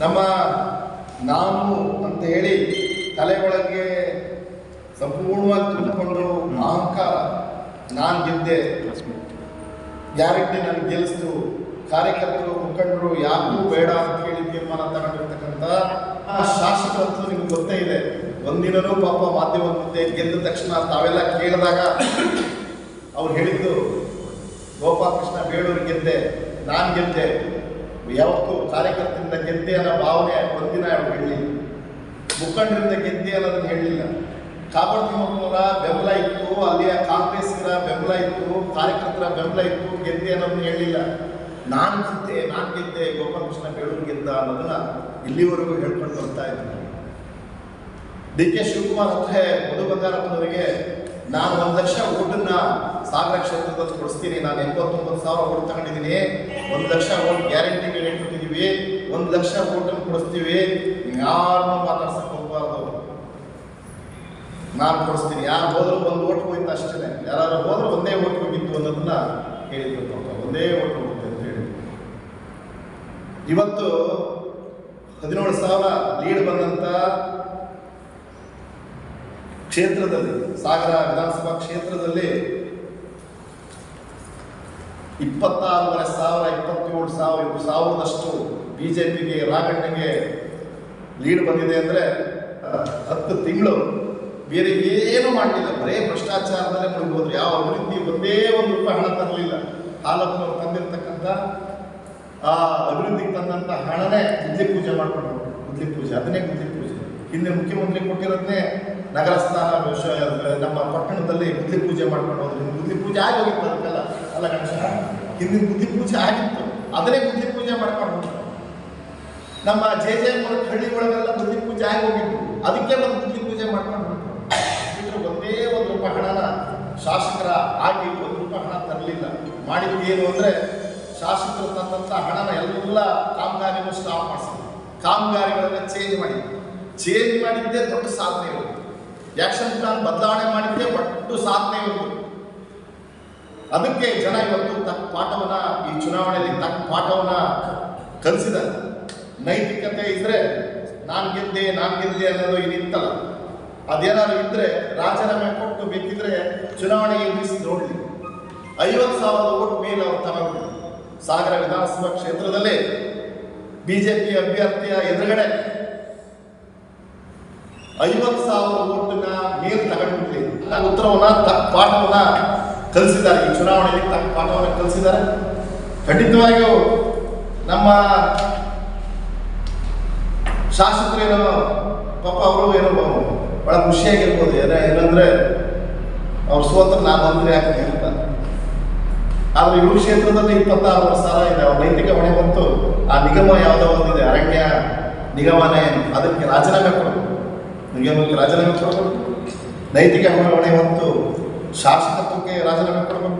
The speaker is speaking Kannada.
ನಮ್ಮ ನಾನು ಅಂತ ಹೇಳಿ ತಲೆ ಒಳಗೆ ಸಂಪೂರ್ಣವಾಗಿ ತುಂಬಿಕೊಂಡು ಅಹಂಕಾರ ನಾನು ಗೆದ್ದೆ. ಗ್ಯಾರಂಟಿ ನನಗೆ ಗೆಲ್ಲಿಸ್ತು, ಕಾರ್ಯಕರ್ತರು ಮುಖಂಡರು ಯಾರಿಗೂ ಬೇಡ ಅಂತ ಹೇಳಿ ತೀರ್ಮಾನ ತಗೊಂಡಿರ್ತಕ್ಕಂಥ ಆ ಶಾಸಕರಂತೂ ನಿಮ್ಗೆ ಗೊತ್ತೇ ಇದೆ. ಒಂದಿನನೂ ಪಾಪ ಮಾಧ್ಯಮದ ಮುಂದೆ ಗೆದ್ದ ತಕ್ಷಣ ತಾವೆಲ್ಲ ಕೇಳಿದಾಗ ಅವ್ರು ಹೇಳಿದ್ದು, ಗೋಪಾಲಕೃಷ್ಣ ಬೇಡೂರು ಗೆದ್ದೆ, ನಾನು ಗೆದ್ದೆ. ಯಾವತ್ತೂ ಕಾರ್ಯಕರ್ತರಿಂದ ಗೆದ್ದೆ ಅನ್ನೋ ಭಾವನೆ ಒಂದಿನ ಹೇಳಲಿಲ್ಲ. ಮುಖಂಡರಿಂದ ಗೆದ್ದೆ ಅನ್ನೋದನ್ನು ಹೇಳಲಿಲ್ಲ. ಕಾಬರ್ ತಿಮ್ಮಪ್ಪನವರ ಬೆಂಬಲ ಇತ್ತು, ಅಲ್ಲಿಯ ಕಾಂಗ್ರೆಸ್ಸಿನ ಬೆಂಬಲ ಇತ್ತು, ಕಾರ್ಯಕರ್ತರ ಬೆಂಬಲ ಇತ್ತು, ಗೆದ್ದೆ ಅನ್ನೋದನ್ನ ಹೇಳಲಿಲ್ಲ. ನಾನು ಗೆದ್ದೆ ನಾನು ಗೆದ್ದೆ, ಗೋಪಾಲಕೃಷ್ಣ ಬೇಳೂರು ಗೆದ್ದ ಅನ್ನೋದನ್ನ ಇಲ್ಲಿವರೆಗೂ ಹೇಳ್ಕೊಂಡು ಬರ್ತಾ ಇದ್ದೀನಿ. ಡಿ ಕೆ ಶಿವಕುಮಾರ್ ಮಧು ಬಂಗಾರಪ್ಪನವರಿಗೆ ನಾನು ಒಂದು ಲಕ್ಷ ಓಟನ್ನ ಸಾಗರ ಕ್ಷೇತ್ರದಲ್ಲಿ ಕೊಡಿಸ್ತೀನಿ. ನಾನು ಎಂಬತ್ತೊಂಬತ್ತು ಸಾವಿರ ಓಟ್ ತಗೊಂಡಿದ್ದೀನಿ. ಒಂದು ಲಕ್ಷ ಓಟ್ ಗ್ಯಾರಂಟಿ ರೇಟ್ ಕೊಟ್ಟಿದ್ದೀವಿ ಒಂದು ಲಕ್ಷ ಓಟನ್ನು ಕೊಡಿಸ್ತೀವಿ. ಯಾರನ್ನೂ ಮಾತಾಡ್ಸಕ್ ಹೋಗ್ಬಾರ್ದು. ನಾನು ಕೊಡಿಸ್ತೀನಿ. ಯಾರು ಹೋದ್ರು ಒಂದು ಓಟ್ ಹೋಯ್ತು ಅಷ್ಟೇ. ಯಾರು ಹೋದ್ರು ಒಂದೇ ಓಟ್ ಹೋಗಿತ್ತು ಅನ್ನೋದನ್ನ ಹೇಳಿದ್ರು ಒಂದೇ ಓಟ್ ಹೋಗುತ್ತೆ ಅಂತ ಹೇಳಿ ಇವತ್ತು ಹದಿನೇಳು ಸಾವಿರ ಲೀಡ್ ಬಂದಂತ ಕ್ಷೇತ್ರದಲ್ಲಿ, ಸಾಗರ ವಿಧಾನಸಭಾ ಕ್ಷೇತ್ರದಲ್ಲಿ ಇಪ್ಪತ್ತಾರೂವರೆ ಸಾವಿರ, ಇಪ್ಪತ್ತೇಳು ಸಾವಿರ ಸಾವಿರದಷ್ಟು ಬಿ ಜೆ ಪಿಗೆ ರಾಘಣ್ಣಗೆ ಲೀಡ್ ಬಂದಿದೆ ಅಂದರೆ ಹತ್ತು ತಿಂಗಳು ಬೇರೆ ಏನು ಮಾಡಲಿಲ್ಲ. ಬರೇ ಭ್ರಷ್ಟಾಚಾರದಲ್ಲೇ ಮುಳುಗೋದ್ರು ಯಾವ ಅಭಿವೃದ್ಧಿ ಒಂದೇ ಒಂದು ರೂಪಾಯಿ ಹಣ ತರಲಿಲ್ಲ. ಹಾಲಪ್ಪನವರು ತಂದಿರತಕ್ಕಂಥ ಆ ಅಭಿವೃದ್ಧಿಗೆ ತಂದಂಥ ಹಣನೇ ಗುದ್ಲಿ ಪೂಜೆ ಮಾಡ್ಕೊಂಡು ಗುದ್ಲಿ ಪೂಜೆ. ಅದನ್ನೇ ಪೂಜೆ ಹಿಂದೆ ಮುಖ್ಯಮಂತ್ರಿ ಕೊಟ್ಟಿರೋದನ್ನೇ ನಗರ ಅಂದರೆ ನಮ್ಮ ಪಟ್ಟಣದಲ್ಲಿ ಬುದ್ಧಿ ಪೂಜೆ ಮಾಡ್ಕೊಂಡು ಹೋದ್ರೆ. ಬುದ್ಧಿ ಪೂಜೆ ಆಗೋಗಿತ್ತು ಅದಕ್ಕೆಲ್ಲ ಅಲ್ಲ ಗಣೇಶ ಹಿಂದಿನ ಬುದ್ಧಿ ಪೂಜೆ ಆಗಿತ್ತು. ಅದನ್ನೇ ಬುದ್ಧಿ ಪೂಜೆ ಮಾಡ್ಕೊಂಡು ನಮ್ಮ ಜೆ ಜೆ ಹಳ್ಳಿ ಒಳಗೆಲ್ಲ ಬುದ್ಧಿ ಪೂಜೆ ಆಗಿ ಅದಕ್ಕೆ ಬಂದು ಬುದ್ಧಿ ಪೂಜೆ ಮಾಡ್ಕೊಂಡು ಇದ್ರೂ ಒಂದೇ ಒಂದು ರೂಪಾಯಿ ಹಣನ ಶಾಸಕರ ಆಗಿ ಒಂದು ರೂಪಾಯಿ ಹಣ ತರಲಿಲ್ಲ. ಮಾಡಿದ್ದು ಏನು ಅಂದರೆ ಶಾಸಕರು ತಂದಂಥ ಹಣನ ಎಲ್ಲ ಕಾಮಗಾರಿಗೂ ಸ್ಟಾಪ್ ಮಾಡಿಸಿದ್ರು. ಕಾಮಗಾರಿಗಳನ್ನ ಚೇಂಜ್ ಮಾಡಿದ್ರು. ಚೇಂಜ್ ಮಾಡಿದ್ದೇ ದೊಡ್ಡ ಸಾಧನೆ ಇವತ್ತು ಆಕ್ಷನ್ ಪ್ಲಾನ್ ಬದಲಾವಣೆ ಮಾಡಿದ್ದೇ ಒಟ್ಟು ಸಾಧನೆ ಇವರು ಅದಕ್ಕೆ ಜನ ಇವತ್ತು ತಕ್ಕ ಪಾಠವನ್ನ ಈ ಚುನಾವಣೆಯಲ್ಲಿ ತಕ್ಕ ಪಾಠವನ್ನ ಕಲಿಸಿದ್ದಾರೆ. ನೈತಿಕತೆ ಇದ್ರೆ ನಾನ್ ಗೆದ್ದೆ ನಾನ್ ಗೆದ್ದೆ ಅನ್ನೋದು ನಿಂತಲ್ಲ. ಅದೇನಾದ್ರು ಇದ್ರೆ ರಾಜೀನಾಮೆ ಕೊಟ್ಟು ಬೇಕಿದ್ರೆ ಚುನಾವಣೆ ಎದುರಿಸಿ ನೋಡಲಿ. ಐವತ್ತು ಸಾವಿರದ ಓಟ್ ಮೇಲೆ ಅವ್ರು ತಗೊಂಡು ಸಾಗರ ವಿಧಾನಸಭಾ ಕ್ಷೇತ್ರದಲ್ಲಿ ಬಿಜೆಪಿ ಅಭ್ಯರ್ಥಿಯ ಎದುರುಗಡೆ ಐವತ್ತು ಸಾವಿರ ಓಟನ್ನ ಮೇಲ್ ತಗೊಂಡ್ಬಿಡ್ಲಿ ನಾನು ಉತ್ತರವನ್ನ ತಕ್ಕ ಪಾಠವನ್ನ ಕಲಿಸಿದ್ದಾರೆ. ಈ ಚುನಾವಣೆಯಲ್ಲಿ ತಕ್ಕ ಪಾಠವನ್ನ ಕಲಿಸಿದ್ದಾರೆ. ಖಂಡಿತವಾಗಿಯೂ ನಮ್ಮ ಶಾಸಕರೇನೋ ಪಾಪ ಅವರು ಏನೋ ಬಹಳ ಖುಷಿಯಾಗಿರ್ಬೋದು. ಏನ, ಏನಂದ್ರೆ ಅವ್ರು ಸೋತ್ರ ನಾನು ಅಂದ್ರೆ ಯಾಕೆ ಅಂತ. ಆದ್ರೆ ಇವ್ರ ಕ್ಷೇತ್ರದಲ್ಲಿ ಇಪ್ಪತ್ತಾರು ವರ್ಷ ಸಾಲ ಇದೆ. ಅವ್ರ ನೈತಿಕ ಹೊಣೆ ಬಂತು. ಆ ನಿಗಮ ಯಾವುದೋ ಒಂದಿದೆ. ಅರಣ್ಯ ನಿಗಮನೇ. ಅದಕ್ಕೆ ರಾಜೀನಾಮೆ ನಿಗಮಕ್ಕೆ ರಾಜೀನಾಮೆ ಕೊಡಬೇಕು. ನೈತಿಕ ಹೊಣೆ ಹೊತ್ತು ಶಾಸಕತ್ವಕ್ಕೆ ರಾಜೀನಾಮೆ ಕೊಡಬೇಕು.